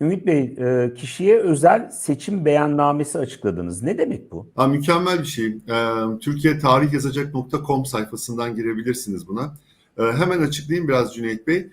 Ümit Bey, e, kişiye özel seçim beyannamesi açıkladınız. Ne demek bu? Ha, mükemmel bir şey. Ee, Türkiye Tarih Yazacak.com sayfasından girebilirsiniz buna. Ee, hemen açıklayayım biraz Cüneyt Bey.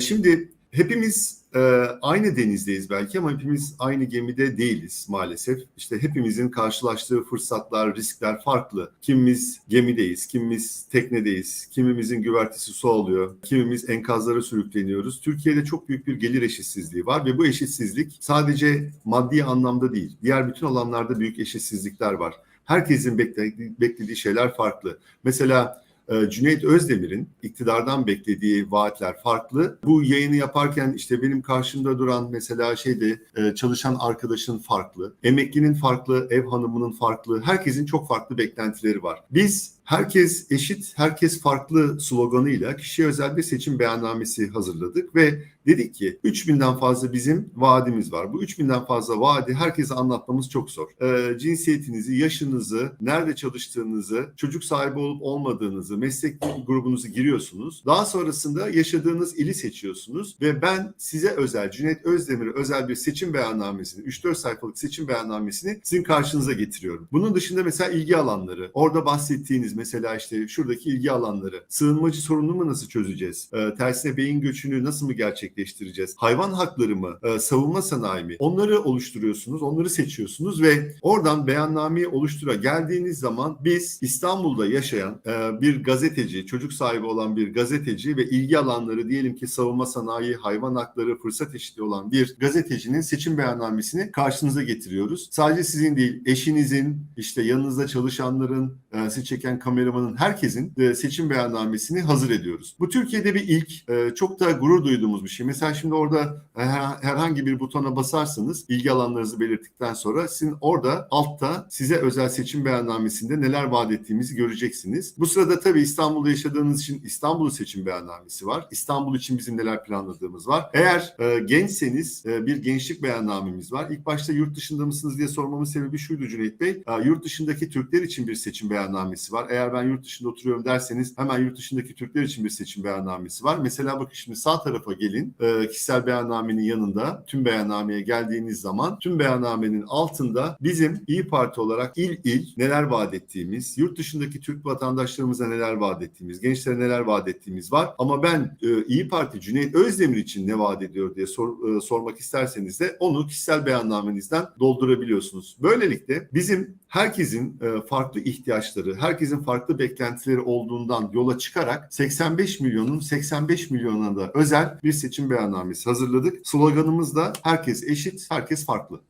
Şimdi hepimiz e, aynı denizdeyiz belki ama hepimiz aynı gemide değiliz maalesef. İşte hepimizin karşılaştığı fırsatlar, riskler farklı. Kimimiz gemideyiz, kimimiz teknedeyiz, kimimizin güvertesi su alıyor, kimimiz enkazlara sürükleniyoruz. Türkiye'de çok büyük bir gelir eşitsizliği var ve bu eşitsizlik sadece maddi anlamda değil, diğer bütün alanlarda büyük eşitsizlikler var. Herkesin bekle- beklediği şeyler farklı. Mesela Cüneyt Özdemir'in iktidardan beklediği vaatler farklı. Bu yayını yaparken işte benim karşımda duran mesela şeyde çalışan arkadaşın farklı, emeklinin farklı, ev hanımının farklı, herkesin çok farklı beklentileri var. Biz herkes eşit, herkes farklı sloganıyla kişiye özel bir seçim beyannamesi hazırladık ve dedik ki 3000'den fazla bizim vaadimiz var. Bu 3000'den fazla vaadi herkese anlatmamız çok zor. Ee, cinsiyetinizi, yaşınızı, nerede çalıştığınızı, çocuk sahibi olup olmadığınızı, meslek grubunuzu giriyorsunuz. Daha sonrasında yaşadığınız ili seçiyorsunuz ve ben size özel, Cüneyt Özdemir'e özel bir seçim beyannamesini, 3-4 sayfalık seçim beyannamesini sizin karşınıza getiriyorum. Bunun dışında mesela ilgi alanları, orada bahsettiğiniz mesela işte şuradaki ilgi alanları, sığınmacı sorununu nasıl çözeceğiz? Ee, tersine beyin göçünü nasıl mı gerçekleştireceğiz? Hayvan hakları mı? Ee, savunma sanayi mi? Onları oluşturuyorsunuz, onları seçiyorsunuz ve oradan beyannameyi oluştura geldiğiniz zaman biz İstanbul'da yaşayan e, bir gazeteci, çocuk sahibi olan bir gazeteci ve ilgi alanları diyelim ki savunma sanayi, hayvan hakları, fırsat eşitliği olan bir gazetecinin seçim beyannamesini karşınıza getiriyoruz. Sadece sizin değil, eşinizin, işte yanınızda çalışanların, e, sizi çeken kameramanın, herkesin e, seçim beyannamesini hazır ediyoruz. Bu Türkiye'de bir ilk, e, çok da gurur duyduğumuz bir şey. Mesela şimdi orada e, her- herhangi bir butona basarsanız, ilgi alanlarınızı belirttikten sonra sizin orada altta size özel seçim beyannamesinde neler vaat ettiğimizi göreceksiniz. Bu sırada tabii İstanbul'da yaşadığınız için İstanbul'un seçim beyannamesi var. İstanbul için bizim neler planladığımız var. Eğer gençseniz bir gençlik beyannamemiz var. İlk başta yurt dışında mısınız diye sormamın sebebi şuydu Cüneyt Bey. Yurt dışındaki Türkler için bir seçim beyannamesi var. Eğer ben yurt dışında oturuyorum derseniz hemen yurt dışındaki Türkler için bir seçim beyannamesi var. Mesela bakın şimdi sağ tarafa gelin. E, kişisel beyannamenin yanında tüm beyannameye geldiğiniz zaman tüm beyannamenin altında bizim İyi Parti olarak il il neler vaat ettiğimiz, yurt dışındaki Türk vatandaşlarımıza neler vaat ettiğimiz, gençlere neler vaat ettiğimiz var. Ama ben e, İyi Parti Cüneyt Özdemir için ne vaat ediyor diye sor- e, sormak isterseniz de onu kişisel beyannamenizden doldurabiliyorsunuz. Böylelikle bizim herkesin e, farklı ihtiyaçları, herkesin farklı beklentileri olduğundan yola çıkarak 85 milyonun 85 milyonuna da özel bir seçim beyannamesi hazırladık. Sloganımız da herkes eşit, herkes farklı.